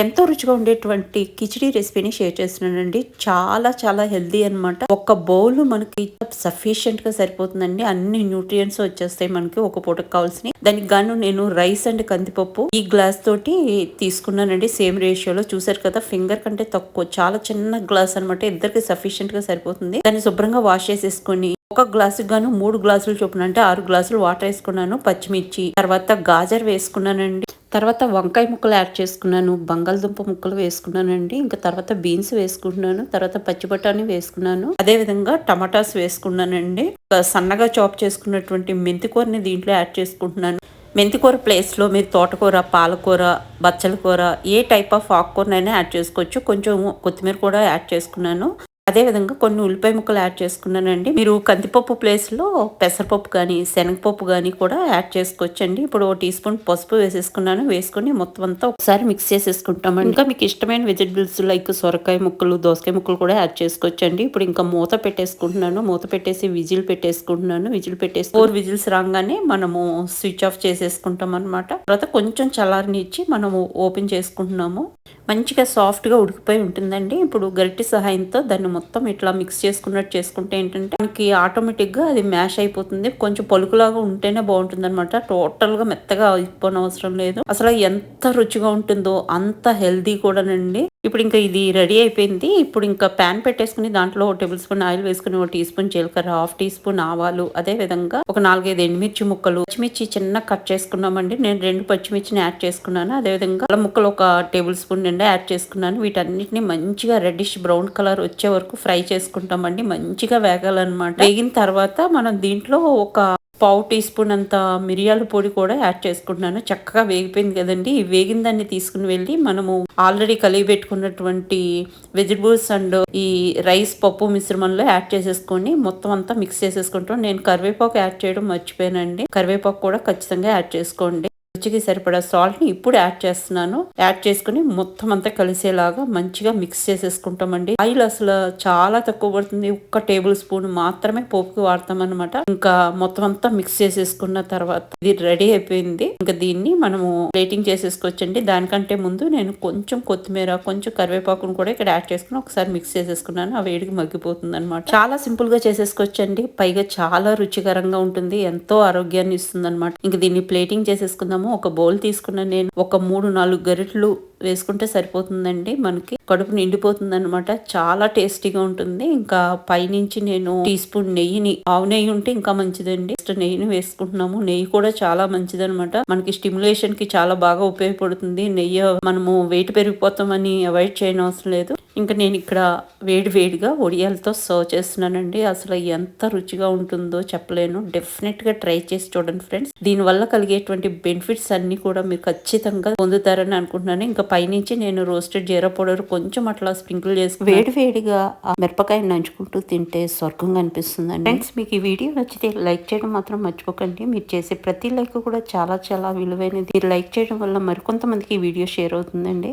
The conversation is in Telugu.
ఎంతో రుచిగా ఉండేటువంటి కిచిడి రెసిపీని షేర్ చేస్తున్నానండి. చాలా చాలా హెల్దీ అనమాట ఒక బౌల్ మనకి సఫిషియెంట్గా సరిపోతుందండి. అన్ని న్యూట్రియంట్స్ వచ్చేస్తాయి మనకి. ఒక పూటకు కావాల్సిన దానికి గాను నేను రైస్ అండ్ కందిపప్పు ఈ గ్లాస్ తోటి తీసుకున్నానండి. సేమ్ రేషియోలో. చూసారు కదా ఫింగర్ కంటే తక్కువ చాలా చిన్న గ్లాస్ అనమాట ఇద్దరికి సఫిషియెంట్గా సరిపోతుంది. దాన్ని శుభ్రంగా వాష్ చేసేసుకొని ఒక గ్లాసు గాను మూడు గ్లాసులు చొప్పున అంటే ఆరు గ్లాసులు వాటర్ వేసుకున్నాను. పచ్చిమిర్చి తర్వాత గాజర్ వేసుకున్నానండి. తర్వాత వంకాయ ముక్కలు యాడ్ చేసుకున్నాను బంగాళదుంప ముక్కలు వేసుకున్నానండి. ఇంకా తర్వాత బీన్స్ వేసుకుంటున్నాను తర్వాత పచ్చి బఠానీ వేసుకున్నాను. అదే విధంగా టమాటాస్ వేసుకున్నానండి. సన్నగా చాప్ చేసుకున్నటువంటి మెంతికూరని దీంట్లో యాడ్ చేసుకుంటున్నాను. మెంతికూర ప్లేస్లో మీరు తోటకూర పాలకూర బచ్చల కూర ఏ టైప్ ఆఫ్ ఆకుకూరనైనా యాడ్ చేసుకోవచ్చు. కొంచెం కొత్తిమీర కూడా యాడ్ చేసుకున్నాను. అదేవిధంగా కొన్ని ఉల్లిపాయ ముక్కలు యాడ్ చేసుకున్నానండి. మీరు కందిపప్పు ప్లేస్లో పెసరపప్పు కానీ శనగపప్పు కానీ కూడా యాడ్ చేసుకోవచ్చండి. ఇప్పుడు ఒక టీ స్పూన్ పసుపు వేసేసుకున్నాను. వేసుకుని మొత్తం అంతా ఒకసారి మిక్స్ చేసేసుకుంటామండి. ఇంకా మీకు ఇష్టమైన వెజిటబుల్స్ లైక్ సొరకాయ ముక్కలు దోసకాయ ముక్కలు కూడా యాడ్ చేసుకోవచ్చండి. ఇప్పుడు ఇంకా మూత పెట్టేసుకుంటున్నాను. మూత పెట్టేసి విజిల్ పెట్టేసుకుంటున్నాను. విజిల్ పెట్టేసి ఫోర్ విజిల్స్ రాగానే మనము స్విచ్ ఆఫ్ చేసేసుకుంటాం అనమాట తర్వాత కొంచెం చల్లారనిచ్చి మనము ఓపెన్ చేసుకుంటున్నాము. మంచిగా సాఫ్ట్గా ఉడికిపోయి ఉంటుందండి. ఇప్పుడు గరిటె సహాయంతో దాన్ని మొత్తం ఇట్లా మిక్స్ చేసుకున్నట్టు చేసుకుంటే ఏంటంటే మనకి ఆటోమేటిక్గా అది మ్యాష్ అయిపోతుంది. కొంచెం పలుకులాగా ఉంటేనే బాగుంటుంది అనమాట టోటల్గా మెత్తగా అయిపోయిన అవసరం లేదు. అసలు ఎంత రుచిగా ఉంటుందో అంత హెల్దీ కూడానండి. ఇప్పుడు ఇంకా ఇది రెడీ అయిపోయింది. ఇప్పుడు ఇంకా ప్యాన్ పెట్టేసుకుని దాంట్లో టేబుల్ స్పూన్ ఆయిల్ వేసుకుని ఒక టీ స్పూన్ జీలకర్ర హాఫ్ టీ స్పూన్ ఆవాలు అదే విధంగా ఒక నాలుగైదు ఎండుమిర్చి ముక్కలు పచ్చిమిర్చి చిన్న కట్ చేసుకున్నామండి. నేను రెండు పచ్చిమిర్చిని యాడ్ చేసుకున్నాను. అదే విధంగా ముక్కలు ఒక టేబుల్ స్పూన్ నిండా యాడ్ చేసుకున్నాను. వీటన్నిటిని మంచిగా రెడ్డిష్ బ్రౌన్ కలర్ వచ్చే వరకు ఫ్రై చేసుకుంటామండి. మంచిగా వేగాలన్నమాట. వేగిన తర్వాత మనం దీంట్లో ఒక పావు టీ స్పూన్ అంత మిరియాల పొడి కూడా యాడ్ చేసుకుంటున్నాను. చక్కగా వేగిపోయింది కదండి. ఈ వేగిన దాన్ని తీసుకుని వెళ్ళి మనము ఆల్రెడీ కలిగి పెట్టుకున్నటువంటి వెజిటబుల్స్ అండ్ ఈ రైస్ పప్పు మిశ్రమంలో యాడ్ చేసేసుకొని మొత్తం అంతా మిక్స్ చేసేసుకుంటాం. నేను కరివేపాకు యాడ్ చేయడం మర్చిపోయానండి. కరివేపాకు కూడా ఖచ్చితంగా యాడ్ చేసుకోండి. రుచికి సరిపడా సాల్ట్ని ఇప్పుడు యాడ్ చేస్తున్నాను. యాడ్ చేసుకుని మొత్తం అంతా కలిసేలాగా మంచిగా మిక్స్ చేసేసుకుంటామండి. ఆయిల్ అసలు చాలా తక్కువ పడుతుంది. ఒక్క టేబుల్ స్పూన్ మాత్రమే పోపుకి వాడతాం అనమాట ఇంకా మొత్తం అంతా మిక్స్ చేసేసుకున్న తర్వాత ఇది రెడీ అయిపోయింది. ఇంకా దీన్ని మనము ప్లేటింగ్ చేసేసుకోవచ్చండి. దానికంటే ముందు నేను కొంచెం కొత్తిమీర కొంచెం కరివేపాకును కూడా ఇక్కడ యాడ్ చేసుకుని ఒకసారి మిక్స్ చేసేసుకున్నాను. ఆ వేడికి మగ్గిపోతుంది అనమాట చాలా సింపుల్గా చేసేసుకోవచ్చండి. పైగా చాలా రుచికరంగా ఉంటుంది. ఎంతో ఆరోగ్యాన్ని ఇస్తుంది అనమాట ఇంకా దీన్ని ప్లేటింగ్ చేసేసుకుందాము. ఒక బౌల్ తీసుకున్న నేను. ఒక మూడు నాలుగు గరిటలు వేసుకుంటే సరిపోతుందండి. మనకి కడుపు నిండిపోతుంది అనమాట చాలా టేస్టీగా ఉంటుంది. ఇంకా పైనుంచి నేను టీ స్పూన్ నెయ్యిని ఆవు నెయ్యి ఉంటే ఇంకా మంచిదండి. ఫస్ట్ నెయ్యిని వేసుకుంటున్నాము. నెయ్యి కూడా చాలా మంచిది అనమాట మనకి స్టిమ్యులేషన్కి చాలా బాగా ఉపయోగపడుతుంది. నెయ్యి మనము వెయిట్ పెరిగిపోతామని అవాయిడ్ చేయనవసరం లేదు. ఇంకా నేను ఇక్కడ వేడి వేడిగా ఒడియాలతో సర్వ్ చేస్తున్నానండి. అసలు ఎంత రుచిగా ఉంటుందో చెప్పలేను. డెఫినెట్గా ట్రై చేసి చూడండి ఫ్రెండ్స్. దీని వల్ల కలిగేటువంటి బెనిఫిట్స్ అన్ని కూడా మీరు ఖచ్చితంగా పొందుతారని అనుకుంటున్నాను. ఇంకా పైనుంచి నేను రోస్టెడ్ జీరా పౌడర్ కొంచెం అట్లా స్ప్రింకిల్ చేసి వేడి వేడిగా ఆ మిరపకాయ నంచుకుంటూ తింటే స్వర్గంగా అనిపిస్తుందండి. ఫ్రెండ్స్ మీకు ఈ వీడియో నచ్చితే లైక్ చేయడం మాత్రం మర్చిపోకండి. మీరు చేసే ప్రతి లైక్ కూడా చాలా చాలా విలువైనది. మీరు లైక్ చేయడం వల్ల మరికొంతమందికి ఈ వీడియో షేర్ అవుతుందండి.